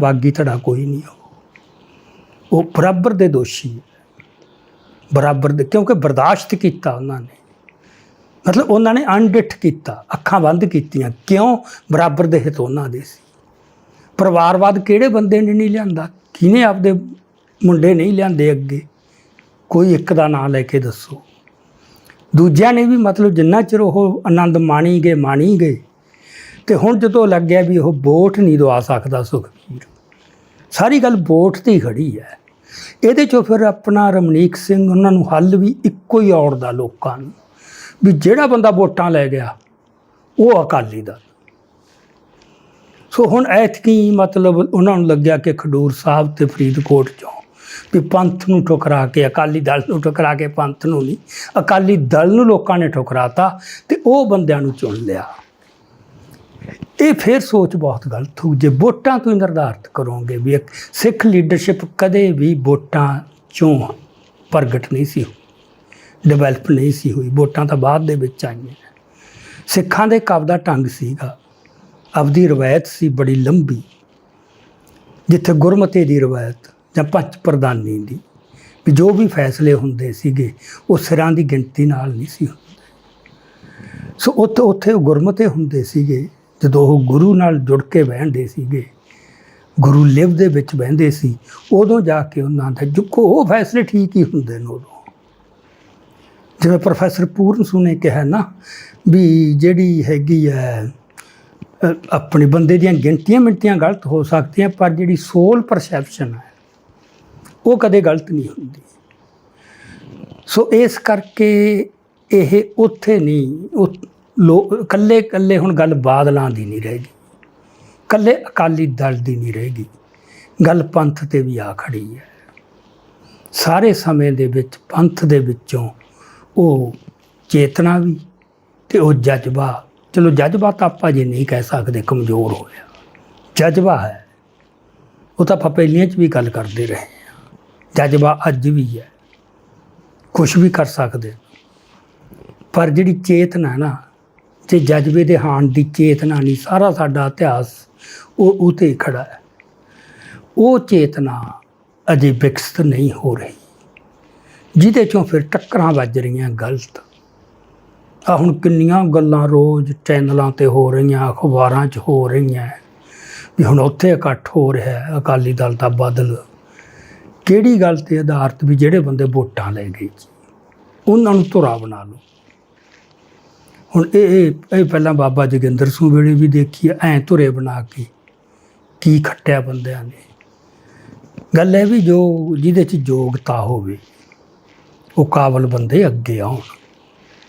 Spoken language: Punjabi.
ਬਾਗੀ ਧੜਾ ਕੋਈ ਨਹੀਂ ਉਹ। ਉਹ ਬਰਾਬਰ ਦੇ ਦੋਸ਼ੀ ਹੈ ਬਰਾਬਰ ਦੇ, ਕਿਉਂਕਿ ਬਰਦਾਸ਼ਤ ਕੀਤਾ ਉਹਨਾਂ ਨੇ। ਮਤਲਬ ਉਹਨਾਂ ਨੇ ਅਣਡਿੱਠ ਕੀਤਾ, ਅੱਖਾਂ ਬੰਦ ਕੀਤੀਆਂ। ਕਿਉਂ? ਬਰਾਬਰ ਦੇ ਹਿੱਤ ਉਹਨਾਂ ਦੇ ਸੀ। ਪਰਿਵਾਰਵਾਦ ਕਿਹੜੇ ਬੰਦੇ ਨੇ ਨਹੀਂ ਲਿਆਂਦਾ? ਕਿਹਨੇ ਆਪਦੇ ਮੁੰਡੇ ਨਹੀਂ ਲਿਆਂਦੇ ਅੱਗੇ? ਕੋਈ ਇੱਕ ਦਾ ਨਾਂ ਲੈ ਕੇ ਦੱਸੋ। ਦੂਜਿਆਂ ਨੇ ਵੀ ਮਤਲਬ ਜਿੰਨਾ ਚਿਰ ਉਹ ਆਨੰਦ ਮਾਣੀ ਗਏ ਮਾਣੀ ਗਏ ਤੇ ਹੁਣ ਜਦੋਂ ਲੱਗਿਆ ਵੀ ਉਹ ਵੋਟ ਨਹੀਂ ਦਵਾ ਸਕਦਾ ਸੁਖਬੀਰ ਸਾਰੀ ਗੱਲ ਵੋਟ ਤੇ ਹੀ ਖੜੀ ਹੈ। ਇਹਦੇ ਚੋਂ ਫਿਰ ਆਪਣਾ ਰਮਨੀਕ ਸਿੰਘ, ਉਹਨਾਂ ਨੂੰ ਹੱਲ ਵੀ ਇੱਕੋ ਹੀ ਔੜਦਾ ਲੋਕਾਂ ਨੂੰ, ਵੀ ਜਿਹੜਾ ਬੰਦਾ ਵੋਟਾਂ ਲੈ ਗਿਆ, ਉਹ ਅਕਾਲੀ ਦਲ। ਸੋ ਹੁਣ ਐਤਕੀ ਮਤਲਬ ਉਹਨਾਂ ਨੂੰ ਲੱਗਿਆ ਕਿ ਖਡੂਰ ਸਾਹਿਬ ਤੇ ਫਰੀਦਕੋਟ ਚੋਂ ਵੀ ਪੰਥ ਨੂੰ ਠੁਕਰਾ ਕੇ, ਅਕਾਲੀ ਦਲ ਨੂੰ ਠੁਕਰਾ ਕੇ, ਪੰਥ ਨੂੰ ਨਹੀਂ, ਅਕਾਲੀ ਦਲ ਨੂੰ ਲੋਕਾਂ ਨੇ ਠੁਕਰਾਤਾ ਤੇ ਉਹ ਬੰਦਿਆਂ ਨੂੰ ਚੁਣ ਲਿਆ। ਇਹ ਫਿਰ ਸੋਚ ਬਹੁਤ ਗਲਤ ਹੋ ਜੇ ਵੋਟਾਂ ਤੋਂ ਹੀ ਨਿਰਧਾਰਤ ਕਰੋਗੇ ਵੀ ਇੱਕ ਸਿੱਖ ਲੀਡਰਸ਼ਿਪ ਕਦੇ ਵੀ ਵੋਟਾਂ ਚੋਂ ਪ੍ਰਗਟ ਨਹੀਂ ਸੀ ਹੋਈ ਡਿਵੈਲਪ ਨਹੀਂ ਸੀ ਹੋਈ, ਵੋਟਾਂ ਤਾਂ ਬਾਅਦ ਦੇ ਵਿੱਚ ਆਈਆਂ। ਸਿੱਖਾਂ ਦੇ ਕਬ ਦਾ ਢੰਗ ਸੀਗਾ। ਆਪਦੀ ਰਵਾਇਤ ਸੀ ਬੜੀ ਲੰਬੀ, ਜਿੱਥੇ ਗੁਰਮਤੇ ਦੀ ਰਵਾਇਤ ਜਾਂ ਪੰਜ ਪ੍ਰਧਾਨੀ ਦੀ, ਵੀ ਜੋ ਵੀ ਫੈਸਲੇ ਹੁੰਦੇ ਸੀਗੇ, ਉਹ ਸਿਰਾਂ ਦੀ ਗਿਣਤੀ ਨਾਲ ਨਹੀਂ ਸੀ ਹੁੰਦੇ। ਸੋ ਉੱਥੇ ਉੱਥੇ ਗੁਰਮਤੇ ਹੁੰਦੇ ਸੀਗੇ ਜਦੋਂ ਉਹ ਗੁਰੂ ਨਾਲ ਜੁੜ ਕੇ ਬਹਿੰਦੇ ਸੀਗੇ, ਗੁਰੂ ਲਿਵ ਦੇ ਵਿੱਚ ਬਹਿੰਦੇ ਸੀ, ਉਦੋਂ ਜਾ ਕੇ ਉਹਨਾਂ ਦਾ ਜੁਕੋ, ਉਹ ਫੈਸਲੇ ਠੀਕ ਹੀ ਹੁੰਦੇ ਨੇ ਉਦੋਂ। ਜਿਵੇਂ ਪ੍ਰੋਫੈਸਰ ਪੂਰਨ ਸੂ ਨੇ ਕਿਹਾ ਨਾ ਵੀ ਜਿਹੜੀ ਹੈਗੀ ਹੈ ਆਪਣੇ ਬੰਦੇ ਦੀਆਂ ਗਿਣਤੀਆਂ ਮਿੰਟੀਆਂ ਗਲਤ ਹੋ ਸਕਦੀਆਂ, ਪਰ ਜਿਹੜੀ ਸੋਲ ਪਰਸੈਪਸ਼ਨ ਹੈ ਉਹ ਕਦੇ ਗਲਤ ਨਹੀਂ ਹੁੰਦੀ। ਸੋ ਇਸ ਕਰਕੇ ਇਹ ਉੱਥੇ ਨਹੀਂ ਉਹ ਲੋ ਇਕੱਲੇ ਇਕੱਲੇ ਹੁਣ ਗੱਲ ਬਾਦਲਾਂ ਦੀ ਨਹੀਂ ਰਹੇਗੀ ਇਕੱਲੇ ਅਕਾਲੀ ਦਲ ਦੀ ਨਹੀਂ ਰਹੇਗੀ ਗੱਲ ਪੰਥ ਤੇ ਵੀ ਆ ਖੜੀ ਹੈ। ਸਾਰੇ ਸਮੇਂ ਦੇ ਵਿੱਚ, ਪੰਥ ਦੇ ਵਿੱਚੋਂ ਉਹ ਚੇਤਨਾ ਵੀ ਤੇ ਉਹ ਜਜ਼ਬਾ। ਚਲੋ ਜਜ਼ਬਾ ਤਾਂ ਆਪਾਂ ਜੇ ਨਹੀਂ ਕਹਿ ਸਕਦੇ, ਕਮਜ਼ੋਰ ਹੋਇਆ ਜਜ਼ਬਾ ਹੈ। ਉਹ ਤਾਂ ਆਪਾਂ ਪਹਿਲੀਆਂ 'ਚ ਵੀ ਗੱਲ ਕਰਦੇ ਰਹੇ ਹਾਂ। ਜਜ਼ਬਾ ਅੱਜ ਵੀ ਹੈ। ਕੁਝ ਵੀ ਕਰ ਸਕਦੇ। ਪਰ ਜਿਹੜੀ ਚੇਤਨਾ ਨਾ ਜੇ ਜਜ਼ਬੇ ਦੇ ਹਾਣ ਦੀ ਚੇਤਨਾ ਨਹੀਂ, ਸਾਰਾ ਸਾਡਾ ਇਤਿਹਾਸ ਉਹ ਉਤੇ ਹੀ ਖੜਾ ਹੈ। ਉਹ ਚੇਤਨਾ ਅਜੇ ਵਿਕਸਿਤ ਨਹੀਂ ਹੋ ਰਹੀ, ਜਿਹਦੇ ਚੋਂ ਫਿਰ ਟੱਕਰਾਂ ਵੱਜ ਰਹੀਆਂ ਗਲਤ। ਆ ਹੁਣ ਕਿੰਨੀਆਂ ਗੱਲਾਂ ਰੋਜ਼ ਚੈਨਲਾਂ ਤੇ ਹੋ ਰਹੀਆਂ, ਅਖਬਾਰਾਂ 'ਚ ਹੋ ਰਹੀਆਂ ਵੀ ਹੁਣ ਉੱਥੇ ਇਕੱਠ ਹੋ ਰਿਹਾ ਹੈ, ਅਕਾਲੀ ਦਲ ਦਾ ਬਦਲ। ਕਿਹੜੀ ਗੱਲ ਤੇ ਆਧਾਰਿਤ ਵੀ ਜਿਹੜੇ ਬੰਦੇ ਵੋਟਾਂ ਲੈ ਗਏ ਜੀ, ਉਹਨਾਂ ਨੂੰ ਧੁਰਾ ਬਣਾ ਲਓ। ਹੁਣ ਇਹ ਇਹ ਇਹ ਪਹਿਲਾਂ ਬਾਬਾ ਜੋਗਿੰਦਰ ਸਿੰਘ ਵੇਲੇ ਵੀ ਦੇਖੀ ਐਂ ਧੁਰੇ ਬਣਾ ਕੇ ਕੀ ਖੱਟਿਆ ਬੰਦਿਆਂ ਨੇ। ਗੱਲ ਇਹ ਵੀ ਜੋ ਜਿਹਦੇ ਚ ਯੋਗਤਾ ਹੋਵੇ, ਉਹ ਕਾਬਲ ਬੰਦੇ ਅੱਗੇ ਆਉਣ।